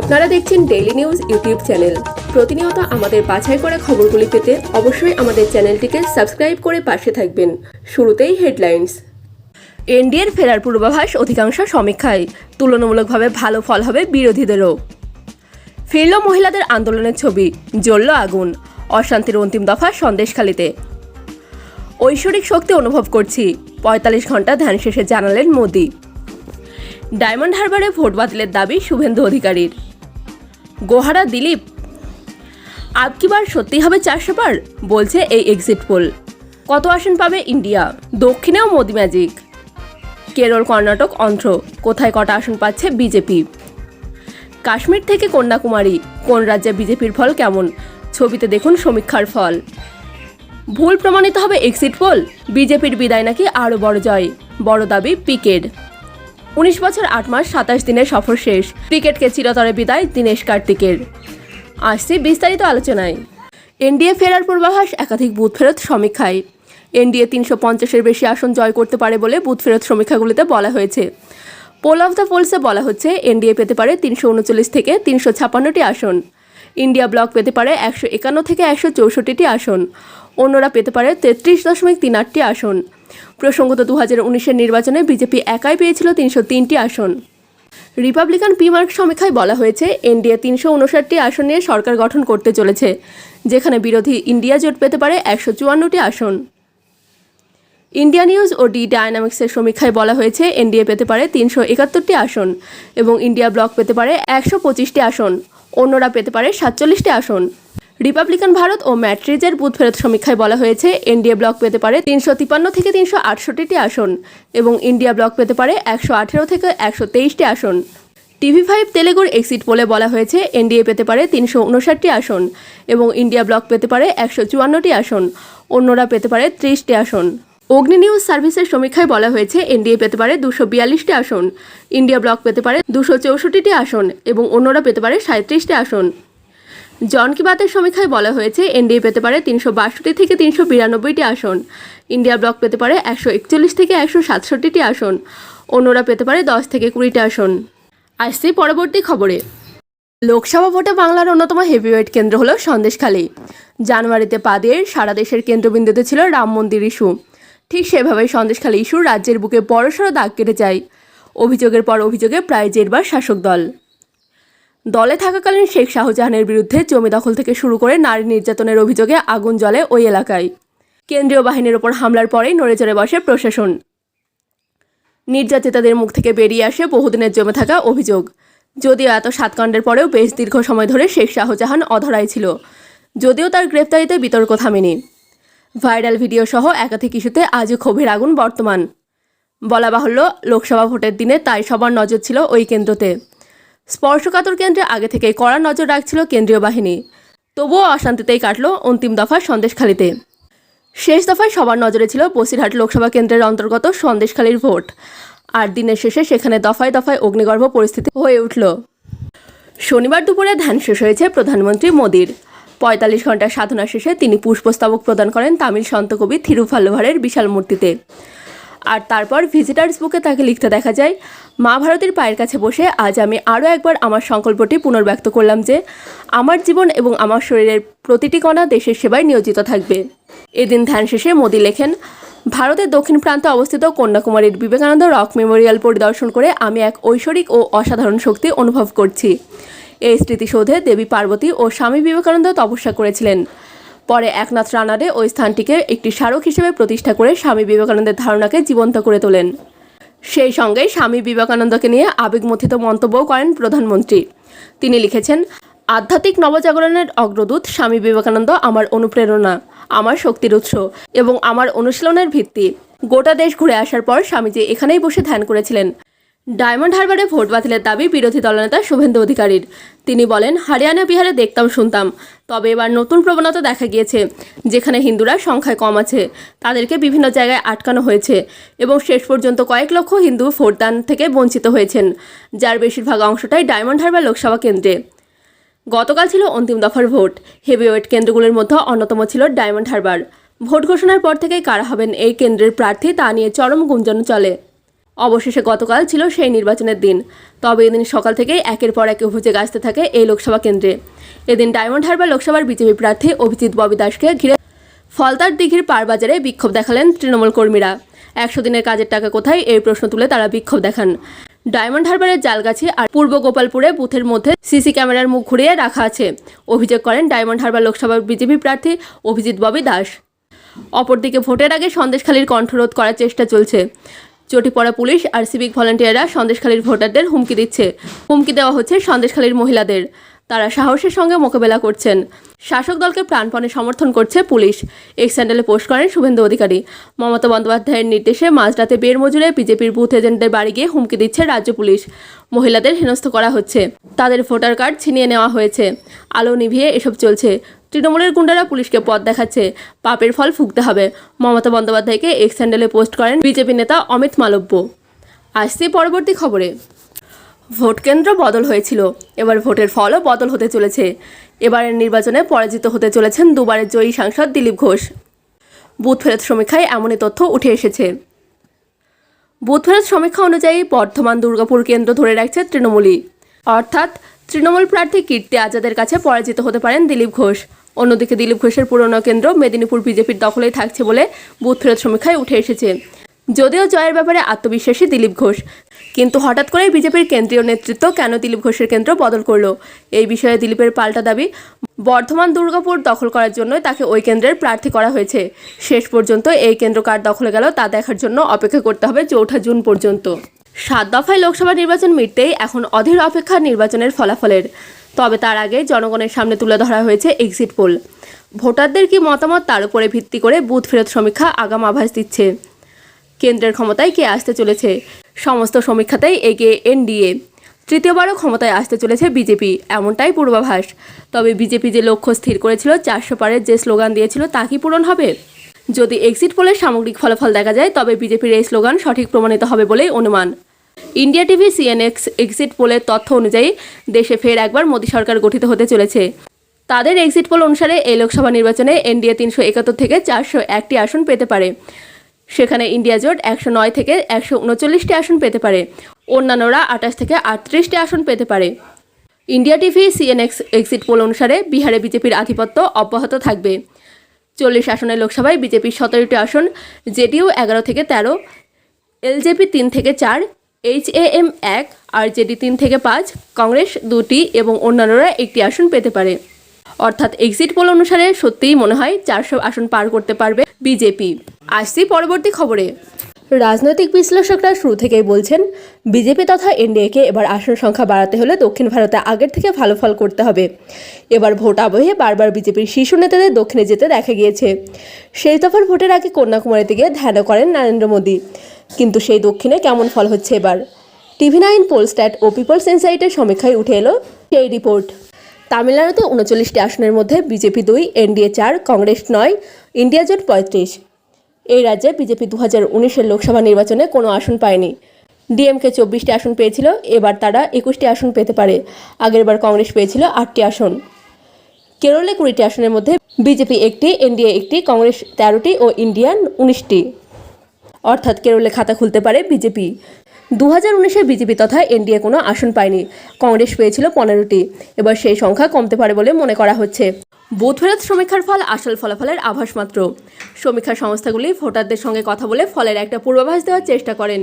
আপনারা দেখছেন daily news YouTube channel প্রতিনিয়ত আমাদের বাছাই করা খবরগুলি পেতে অবশ্যই আমাদের চ্যানেলটিকে সাবস্ক্রাইব করে পাশে থাকবেন। শুরুতেই হেডলাইন্স এনডিএর ফেরার পূর্বাভাস অধিকাংশ সমীক্ষায়। তুলনামূলকভাবে ভালো ফল হবে বিরোধীদেরও। ফিরল মহিলাদের আন্দোলনের ছবি, জ্বলল আগুন, অশান্তির অন্তিম দফা সন্দেশখালিতে। ঐশ্বরিক শক্তি অনুভব করছি, পঁয়তাল্লিশ ঘণ্টা ধ্যান শেষে জানালেন মোদি। ডায়মন্ড হারবারে ভোট বাতিলের দাবি শুভেন্দু অধিকারীর। গোহারা দিলীপ আবকিবার সত্যি হবে চারশো পার বলছে এই এক্সিট পোল কত আসন পাবে ইন্ডিয়া? দক্ষিণেও মোদি ম্যাজিক কেরল, কর্ণাটক, অন্ধ্র। কোথায় কটা আসন পাচ্ছে বিজেপি? কাশ্মীর থেকে কন্যাকুমারী। কোন রাজ্যে বিজেপির ফল কেমন? ছবিতে দেখুন সমীক্ষার ফল। ভুল প্রমাণিত হবে এক্সিট পোল বিজেপির বিদায় নাকি আরও বড় জয়? বড় দাবি পিকেড উনিশ বছর আট মাস সাতাশ দিনের সফর শেষ। ক্রিকেটকে চিরতরে বিদায় দীনেশ কার্তিকের। আসছি বিস্তারিত আলোচনায়। এনডিএ ফেরার পূর্বাভাস, একাধিক বুথ ফেরত সমীক্ষায়। এনডিএ তিনশো পঞ্চাশের বেশি আসন জয় করতে পারে বলে বুথ ফেরত সমীক্ষাগুলিতে বলা হয়েছে। পোল অফ দ্য পোলসে বলা হচ্ছে, এনডিএ পেতে পারে তিনশো উনচল্লিশ থেকে তিনশো ছাপান্নটি আসন। ইন্ডিয়া ব্লক পেতে পারে একশো একান্ন থেকে একশো চৌষট্টিটি আসন। অন্যরা পেতে পারে তেত্রিশ দশমিক তিন আটটি আসন। প্রসঙ্গত দু হাজার উনিশের নির্বাচনে বিজেপি একাই পেয়েছিল তিনশো তিনটি আসন। রিপাবলিকান পিমার্ক সমীক্ষায় বলা হয়েছে, এনডিএ তিনশো উনষাটটি আসন নিয়ে সরকার গঠন করতে চলেছে, যেখানে বিরোধী ইন্ডিয়া জোট পেতে পারে একশো চুয়ান্নটি আসন। ইন্ডিয়া নিউজ ও ডি ডায়নামিক্সের সমীক্ষায় বলা হয়েছে, এনডিএ পেতে পারে তিনশো একাত্তরটি আসন এবং ইন্ডিয়া ব্লক পেতে পারে একশো পঁচিশটি আসন। অন্যরা পেতে পারে সাতচল্লিশটি আসন। রিপাবলিকান ভারত ও ম্যাট্রিজের বুথ ফেরত সমীক্ষায় বলা হয়েছে, এনডিএ ব্লক পেতে পারে তিনশো তিপান্ন থেকে তিনশো আটষট্টিটি আসন এবং ইন্ডিয়া ব্লক পেতে পারে একশো আঠেরো থেকে একশো তেইশটি আসন। টিভি ফাইভ তেলেগুর এক্সিট পোলে বলা হয়েছে, এনডিএ পেতে পারে তিনশো উনষাটটি আসন এবং ইন্ডিয়া ব্লক পেতে পারে একশো চুয়ান্নটি আসন। অন্যরা পেতে পারে ত্রিশটি আসন। অগ্নি নিউজ সার্ভিসের সমীক্ষায় বলা হয়েছে, এনডিএ পেতে পারে দুশো বিয়াল্লিশটি আসন। ইন্ডিয়া ব্লক পেতে পারে দুশো চৌষট্টিটি আসন এবং অন্যরা পেতে পারে সাঁত্রিশটি আসন। জন কি বাতের সমীক্ষায় বলা হয়েছে, এনডিএ পেতে পারে তিনশো বাষট্টি থেকে তিনশো বিরানব্বইটি আসন। ইন্ডিয়া ব্লক পেতে পারে একশো একচল্লিশ থেকে একশো সাতষট্টিটি আসন। অন্যরা পেতে পারে দশ থেকে কুড়িটি আসন। আসছি পরবর্তী খবরে। লোকসভা ভোটে বাংলার অন্যতম হেভিওয়েট কেন্দ্র হলো সন্দেশখালী। জানুয়ারিতে পা দিয়ে সারা দেশের কেন্দ্রবিন্দুতে ছিল রাম মন্দির ইস্যু। ঠিক সেভাবেই সন্দেশখালী ইস্যু রাজ্যের বুকে বড়সড় দাগ কেটে যায়। অভিযোগের পর অভিযোগে প্রায় জেরবার শাসক দল। দলে থাকাকালীন শেখ শাহজাহানের বিরুদ্ধে জমি দখল থেকে শুরু করে নারী নির্যাতনের অভিযোগে আগুন জ্বলে ওই এলাকায়। কেন্দ্রীয় বাহিনীর ওপর হামলার পরেই নড়েচড়ে বসে প্রশাসন। নির্যাতিতাদের মুখ থেকে বেরিয়ে আসে বহুদিনের জমে থাকা অভিযোগ। যদিও এত সাতকাণ্ডের পরেও বেশ দীর্ঘ সময় ধরে শেখ শাহজাহান অধরাই ছিল। যদিও তার গ্রেপ্তারিতে বিতর্ক থামেনি। ভাইরাল ভিডিও সহ একাধিক ইস্যুতে আজও ক্ষোভের আগুন বর্তমান। বলা বাহুল্য, লোকসভা ভোটের দিনে তাই সবার নজর ছিল ওই কেন্দ্রতে। স্পর্শকাতর কেন্দ্রে আগে থেকেই কড়া নজর রাখছিল কেন্দ্রীয় বাহিনী। তবুও অশান্তিতেই কাটল অন্তিম দফা সন্দেশখালিতে। শেষ দফায় সবার নজরে ছিল বসিরহাট লোকসভা কেন্দ্রের অন্তর্গত সন্দেশখালীর ভোট। আর দিনের শেষে সেখানে দফায় দফায় অগ্নিগর্ভ পরিস্থিতি হয়ে উঠল। শনিবার দুপুরে ধ্যান শেষ হয়েছে প্রধানমন্ত্রী মোদির। পঁয়তাল্লিশ ঘণ্টার সাধনা শেষে তিনি পুষ্পস্তবক প্রদান করেন তামিল সন্তকবি থিরুভাল্লুভারের বিশাল মূর্তিতে। আর তারপর ভিজিটার্স বুকে তাকে লিখতে দেখা যায়, মা ভারতীর পায়ের কাছে বসে আজ আমি আরও একবার আমার সংকল্পটি পুনর্ব্যক্ত করলাম যে আমার জীবন এবং আমার শরীরের প্রতিটি কণা দেশের সেবায় নিয়োজিত থাকবে। এদিন ধ্যান শেষে মোদি লেখেন, ভারতের দক্ষিণ প্রান্তে অবস্থিত কন্যাকুমারীর বিবেকানন্দ রক মেমোরিয়াল পরিদর্শন করে আমি এক ঐশ্বরিক ও অসাধারণ শক্তি অনুভব করছি। এই স্মৃতিসৌধে দেবী পার্বতী ও স্বামী বিবেকানন্দ তপস্যা করেছিলেন। পরে একনাথ রানাডে ওই স্থানটিকে একটি স্মারক হিসেবে প্রতিষ্ঠা করে স্বামী বিবেকানন্দের ধারণাকে জীবন্ত করে তোলেন। সেই সঙ্গে স্বামী বিবেকানন্দকে নিয়ে আবেগমথিত মন্তব্যও করেন প্রধানমন্ত্রী। তিনি লিখেছেন, আধ্যাত্মিক নবজাগরণের অগ্রদূত স্বামী বিবেকানন্দ আমার অনুপ্রেরণা, আমার শক্তির উৎস এবং আমার অনুশীলনের ভিত্তি। গোটা দেশ ঘুরে আসার পর স্বামীজি এখানেই বসে ধ্যান করেছিলেন। ডায়মন্ড হারবারে ভোট বাতিলের দাবি বিরোধী দলনেতা শুভেন্দু অধিকারীর। তিনি বলেন, হরিয়ানা, বিহারে দেখতাম, শুনতাম। তবে এবার নতুন প্রবণতা দেখা গিয়েছে, যেখানে হিন্দুরা সংখ্যায় কম আছে। তাদেরকে বিভিন্ন জায়গায় আটকানো হয়েছে এবং শেষ পর্যন্ত কয়েক লক্ষ হিন্দু ভোটদান থেকে বঞ্চিত হয়েছেন, যার বেশিরভাগ অংশটাই ডায়মন্ড হারবার লোকসভা কেন্দ্রে। গতকাল ছিল অন্তিম দফার ভোট। হেভিওয়েট কেন্দ্রগুলোর মধ্যে অন্যতম ছিল ডায়মন্ড হারবার। ভোট ঘোষণার পর থেকেই কারা হবেন এই কেন্দ্রের প্রার্থী তা নিয়ে চরম গুঞ্জন চলে। অবশেষে গতকাল ছিল সেই নির্বাচনের দিন। তবে এদিন সকাল থেকেই একের পর এক অভিযোগ আসতে থাকে এই লোকসভা কেন্দ্রে। এদিন ডায়মন্ড হারবার লোকসভার বিজেপি প্রার্থী অভিজিৎ ববি দাসকে ঘিরে ফলতার দিঘির পারবাজারে বিক্ষোভ দেখালেন তৃণমূল কর্মীরা। একশো দিনের কাজের টাকা কোথায়? এই প্রশ্ন তুলে তারা বিক্ষোভ দেখান। ডায়মন্ড হারবারের জালগাছি আর পূর্ব গোপালপুরে বুথের মধ্যে সিসি ক্যামেরার মুখ ঘুরিয়ে রাখা আছে। অভিযোগ করেন ডায়মন্ড হারবার লোকসভার বিজেপি প্রার্থী অভিজিৎ ববি দাস। অপরদিকে ভোটের আগে সন্দেশখালীর কণ্ঠরোধ করার চেষ্টা চলছে। চটি পড়া পুলিশ আর সিভিক ভলান্টিয়াররা সন্দেশখালীর ভোটারদের হুমকি দিচ্ছে। হুমকি দেওয়া হচ্ছে সন্দেশখালীর মহিলাদের। তারা সাহসের সঙ্গে মোকাবেলা করছেন। শাসক দলকে প্রাণপণে সমর্থন করছে পুলিশ। এক স্যান্ডেলে পোস্ট করেন শুভেন্দু অধিকারী। মমতা বন্দ্যোপাধ্যায়ের নির্দেশে মাঝরাতে বের মজুরে বিজেপির বুথ এজেন্টদের বাড়ি গিয়ে হুমকি দিচ্ছে রাজ্য পুলিশ। মহিলাদের হেনস্থ করা হচ্ছে। তাদের ভোটার কার্ড ছিনিয়ে নেওয়া হয়েছে। আলো নিভিয়ে এসব চলছে। তৃণমূলের গুন্ডারা পুলিশকে পথ দেখাচ্ছে। পাপের ফল ফুকতে হবে। মমতা বন্দ্যোপাধ্যায়কে এক স্যান্ডেলে পোস্ট করেন বিজেপি নেতা অমিত মালব্য। আসছি পরবর্তী খবরে। ভোট কেন্দ্র বদল হয়েছিল। এবার ভোটের ফলও বদল হতে চলেছে। এবারের নির্বাচনে পরাজিত হতে চলেছেন দুবারের জয়ী সাংসদ দিলীপ ঘোষ। বুথ ফেরত সমীক্ষায় এমনই তথ্য উঠে এসেছে। বুথ ফেরত সমীক্ষা অনুযায়ী বর্ধমান দুর্গাপুর কেন্দ্র ধরে রাখছে তৃণমূলী অর্থাৎ তৃণমূল প্রার্থী কীর্তি আজাদের কাছে পরাজিত হতে পারেন দিলীপ ঘোষ। অন্যদিকে দিলীপ ঘোষের পুরনো কেন্দ্র মেদিনীপুর বিজেপির দখলেই থাকছে বলে বুথ ফেরত সমীক্ষায় উঠে এসেছে। যদিও জয়ের ব্যাপারে আত্মবিশ্বাসী দিলীপ ঘোষ। কিন্তু হঠাৎ করে বিজেপির কেন্দ্রীয় নেতৃত্ব কেন দিলীপ ঘোষের কেন্দ্র বদল করল? এই বিষয়ে দিলীপের পাল্টা দাবি, বর্ধমান দুর্গাপুর দখল করার জন্য তাকে ওই কেন্দ্রের প্রার্থী করা হয়েছে। শেষ পর্যন্ত এই কেন্দ্র কার দখলে গেল তা দেখার জন্য অপেক্ষা করতে হবে চৌঠা জুন পর্যন্ত। সাত দফায় লোকসভা নির্বাচন মিটতেই এখন অধীর অপেক্ষা নির্বাচনের ফলাফলের। তবে তার আগে জনগণের সামনে তুলে ধরা হয়েছে এক্সিট পোল ভোটারদের কি মতামত তার উপরে ভিত্তি করে বুথ ফেরত সমীক্ষা আগাম আভাস দিচ্ছে। কেন্দ্রের ক্ষমতায় কে আসতে চলেছে? সমস্ত সমীক্ষাতেই এগিয়ে এনডিএ। তৃতীয়বারও ক্ষমতায় আসতে চলেছে বিজেপি, এমনটাই পূর্বাভাস। তবে বিজেপি যে লক্ষ্য স্থির করেছিল, চারশো পারের যে স্লোগান দিয়েছিল, তা কি পূরণ হবে? যদি এক্সিট পোলের সামগ্রিক ফলাফল দেখা যায়, তবে বিজেপির এই স্লোগান সঠিক প্রমাণিত হবে বলেই অনুমান। ইন্ডিয়া টিভি সিএনএক্স এক্সিট পোলের তথ্য অনুযায়ী, দেশে ফের একবার মোদী সরকার গঠিত হতে চলেছে। তাদের এক্সিট পোল অনুসারে, এই লোকসভা নির্বাচনে এনডিএ তিনশো একাত্তর থেকে চারশো একটি আসন পেতে পারে। সেখানে ইন্ডিয়া জোট একশো নয় থেকে একশো উনচল্লিশটি আসন পেতে পারে। অন্যান্যরা আঠাশ থেকে আটত্রিশটি আসন পেতে পারে। India TV, CNX exit poll অনুসারে বিহারে বিজেপির আধিপত্য অব্যাহত থাকবে। চল্লিশ আসনের লোকসভায় বিজেপির সতেরোটি আসন, জেডিইউ এগারো থেকে তেরো, এলজেপি তিন থেকে চার এইচ এ এম এক আর জেডি তিন থেকে পাঁচ, কংগ্রেস দুটি এবং অন্যান্যরা একটি আসন পেতে পারে। অর্থাৎ এক্সিট পোল অনুসারে সত্যিই মনে হয় চারশো আসন পার করতে পারবে। বিজেপি। আসছি পরবর্তী খবরে। রাজনৈতিক বিশ্লেষকরা শুরু থেকেই বলছেন, বিজেপি তথা এনডিএকে এবার আসন সংখ্যা বাড়াতে হলে দক্ষিণ ভারতে আগের থেকে ভালো ফল করতে হবে। এবার ভোট আবহে বারবার বিজেপির শীর্ষ নেতাদের দক্ষিণে যেতে দেখা গিয়েছে। সেই দফার ভোটের আগে কন্যাকুমারীতে গিয়ে ধ্যান করেন নরেন্দ্র মোদী। কিন্তু সেই দক্ষিণে কেমন ফল হচ্ছে এবার? টিভি নাইন পোলস্ট্যাট ও পিপলস ইনসাইটের সমীক্ষায় উঠে এলো সেই রিপোর্ট। তামিলনাড়ুতে উনচল্লিশটি আসনের মধ্যে বিজেপি দুই, এনডিএ চার, কংগ্রেস নয়, ইন্ডিয়া জোট পঁয়ত্রিশ। এই রাজ্যে বিজেপি দু হাজার উনিশের লোকসভা নির্বাচনে কোনো আসন পায়নি। ডিএমকে চব্বিশটি আসন পেয়েছিল, এবার তারা একুশটি আসন পেতে পারে। আগেরবার কংগ্রেস পেয়েছিল আটটি আসন। কেরলে কুড়িটি আসনের মধ্যে বিজেপি একটি, এনডিএ একটি, কংগ্রেস তেরোটি ও ইন্ডিয়ান উনিশটি। অর্থাৎ কেরলে খাতা খুলতে পারে বিজেপি। দু হাজার উনিশে বিজেপি তথা এনডিএ কোনো আসন পায়নি। কংগ্রেস পেয়েছিল পনেরোটি। এবার সেই সংখ্যা কমতে পারে বলে মনে করা হচ্ছে। বুথ সমীক্ষার ফল আসল ফলাফলের আভাস মাত্র। সমীক্ষা সংস্থাগুলি ভোটারদের সঙ্গে কথা বলে ফলের একটা পূর্বাভাস দেওয়ার চেষ্টা করেন।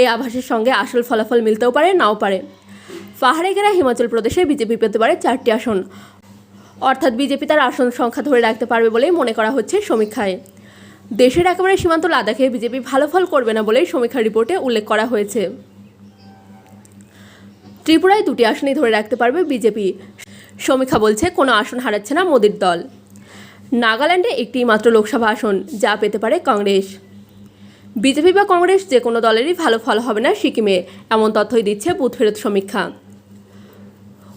এই আভাসের সঙ্গে আসল ফলাফল মিলতেও পারে, নাও পারে। পাহাড়ে ঘেরা হিমাচল প্রদেশে বিজেপি পেতে পারে চারটি আসন। অর্থাৎ বিজেপি তার আসন সংখ্যা ধরে রাখতে পারবে বলেই মনে করা হচ্ছে সমীক্ষায়। দেশের একেবারে সীমান্ত লাদাখে বিজেপি ভালো ফল করবে না বলেই সমীক্ষা রিপোর্টে উল্লেখ করা হয়েছে। ত্রিপুরায় দুটি আসনই ধরে রাখতে পারবে বিজেপি। সমীক্ষা বলছে, কোনো আসন হারাচ্ছে না মোদির দল। নাগাল্যান্ডে একটি মাত্র লোকসভা আসন, যা পেতে পারে কংগ্রেস। বিজেপি বা কংগ্রেস যে কোনো দলেরই ভালো ফল হবে না সিকিমে, এমন তথ্যই দিচ্ছে বুথ ফেরত সমীক্ষা।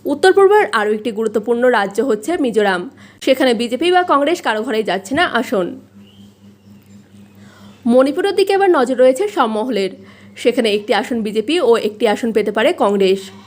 উত্তর পূর্বের আরও একটি গুরুত্বপূর্ণ রাজ্য হচ্ছে মিজোরাম। সেখানে বিজেপি বা কংগ্রেস কারও ঘরেই যাচ্ছে না আসন। মণিপুরের দিকে এবার নজর রয়েছে সব মহলের। সেখানে একটি আসন বিজেপি ও একটি আসন পেতে পারে কংগ্রেস।